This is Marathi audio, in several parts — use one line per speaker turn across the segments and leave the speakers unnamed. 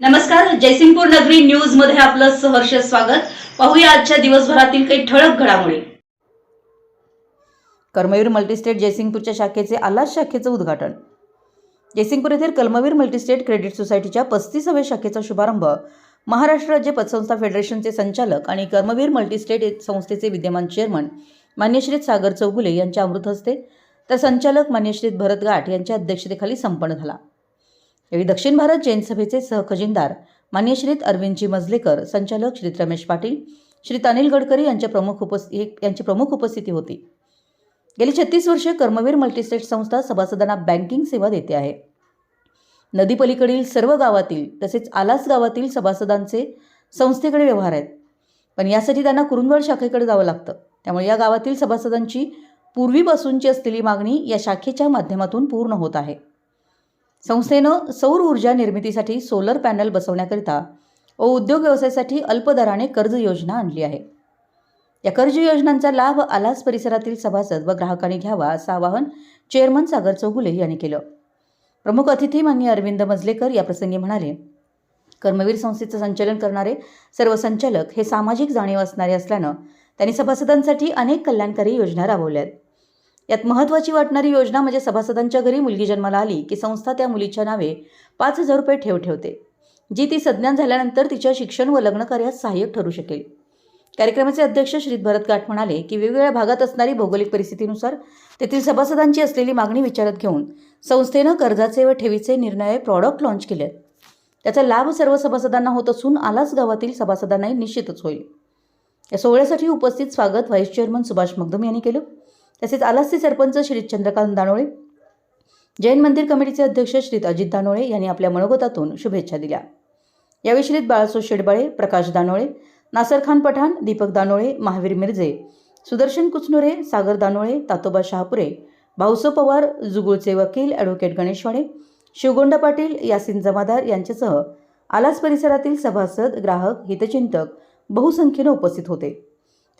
नमस्कार जयसिंगपूर नगरी न्यूजमध्ये आपलं सहर्ष स्वागत. पाहूया आजच्या दिवसभरातील काही ठळक घडामोडी.
कर्मवीर मल्टीस्टेट जयसिंगपूरच्या शाखेचे आलास शाखेचं उद्घाटन. जयसिंगपूर येथील कर्मवीर मल्टीस्टेट क्रेडिट सोसायटीच्या पस्तीसाव्या शाखेचा शुभारंभ महाराष्ट्र राज्य पतसंस्था फेडरेशनचे संचालक आणि कर्मवीर मल्टीस्टेट संस्थेचे विद्यमान चेअरमन मान्यश्रीत सागर चौगुले यांच्या अमृत हस्ते तर संचालक मान्यश्रीत भरत गाठ यांच्या अध्यक्षतेखाली संपन्न झाला. यावेळी दक्षिण भारत जैन सभेचे सहखजिनदार मान्यश्रीत अरविंदजी मजलेकर संचालक श्रीत रमेश पाटील श्रीत अनिल गडकरी यांच्या प्रमुख उपस् यांची प्रमुख उपस्थिती होती. गेली छत्तीस वर्षे कर्मवीर मल्टीस्टेट संस्था सभासदांना बँकिंग सेवा देते आहे. नदीपलीकडील सर्व गावातील तसेच आलास गावातील सभासदांचे संस्थेकडे व्यवहार आहेत. पण यासाठी त्यांना कुरुंदवाड शाखेकडे जावं लागतं. त्यामुळे या गावातील सभासदांची पूर्वीपासूनची असलेली मागणी या शाखेच्या माध्यमातून पूर्ण होत आहे. संस्थेनं सौर ऊर्जा निर्मितीसाठी सोलर पॅनल बसवण्याकरिता व उद्योग व्यवसायासाठी अल्प दराने कर्ज योजना आणली आहे. या कर्ज योजनांचा लाभ आलास परिसरातील सभासद व ग्राहकांनी घ्यावा असं आवाहन चेअरमन सागर चौगुले यांनी केलं. प्रमुख अतिथी मान्य अरविंद मजलेकर याप्रसंगी म्हणाले कर्मवीर संस्थेचं संचालन करणारे सर्व संचालक हे सामाजिक जाणीव असणारे असल्यानं त्यांनी सभासदांसाठी अनेक कल्याणकारी योजना राबवल्या आहेत. यात महत्त्वाची वाटणारी योजना म्हणजे सभासदांच्या घरी मुलगी जन्माला आली की संस्था त्या मुलीच्या नावे पाच हजार रुपये ठेव ठेवते जी ती सज्ञान झाल्यानंतर तिच्या शिक्षण व लग्न कार्यात सहाय्यक ठरू शकेल. कार्यक्रमाचे अध्यक्ष श्री भरत गाठ म्हणाले की वेगवेगळ्या भागात असणारी भौगोलिक परिस्थितीनुसार तेथील सभासदांची असलेली मागणी विचारात घेऊन संस्थेनं कर्जाचे व ठेवीचे निर्णय प्रॉडक्ट लॉन्च केले आहेत त्याचा लाभ सर्व सभासदांना होत असून आलाच गावातील सभासदांनाही निश्चितच होईल. या सोहळ्यासाठी उपस्थित स्वागत व्हाईस चेअरमन सुभाष मगदम यांनी केलं. तसेच आलासचे सरपंच श्री चंद्रकांत दानोळे जैन मंदिर कमिटीचे अध्यक्ष श्री अजित दानोळे यांनी आपल्या मनोगतातून शुभेच्छा दिल्या. यावेळी श्रीत बाळासो शेडबाळे प्रकाश दानोळे नासर खान पठाण दीपक दानोळे महावीर मिर्झे सुदर्शन कुचनुरे सागर दानोळे तातोबा शहापुरे भाऊसो पवार जुगुळचे वकील ॲडव्होकेट गणेशवाडे शिवगोंडा पाटील यासिन जमादार यांच्यासह आलास परिसरातील सभासद ग्राहक हितचिंतक बहुसंख्येनं उपस्थित होते.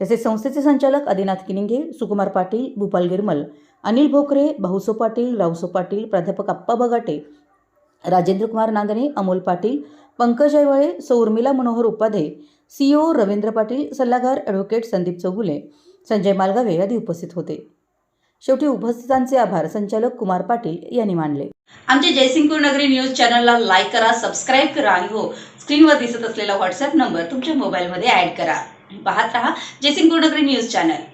तसेच संस्थेचे संचालक आदिनाथ किनिंगे सुकुमार पाटील भूपाल गिरमल अनिल भोकरे भाऊसो पाटील रावसो पाटील प्राध्यापक आप्पा बगाटे राजेंद्र कुमार नांदणे अमोल पाटील पंकज ऐवळे सौर्मिला मनोहर उपाधे सीओ रवींद्र पाटील सल्लागार ॲडव्होकेट संदीप चौगुले संजय मालगावे आदी उपस्थित होते. शेवटी उपस्थितांचे आभार संचालक कुमार पाटील यांनी मानले.
आमच्या जयसिंगपूर नगरी न्यूज चॅनलला लाईक करा सबस्क्राईब करा आणि हो स्क्रीनवर दिसत असलेला व्हॉट्सअप नंबर तुमच्या मोबाईलमध्ये ऍड करा. पाहत रहा. जयसिंग नगरी न्यूज चॅनल.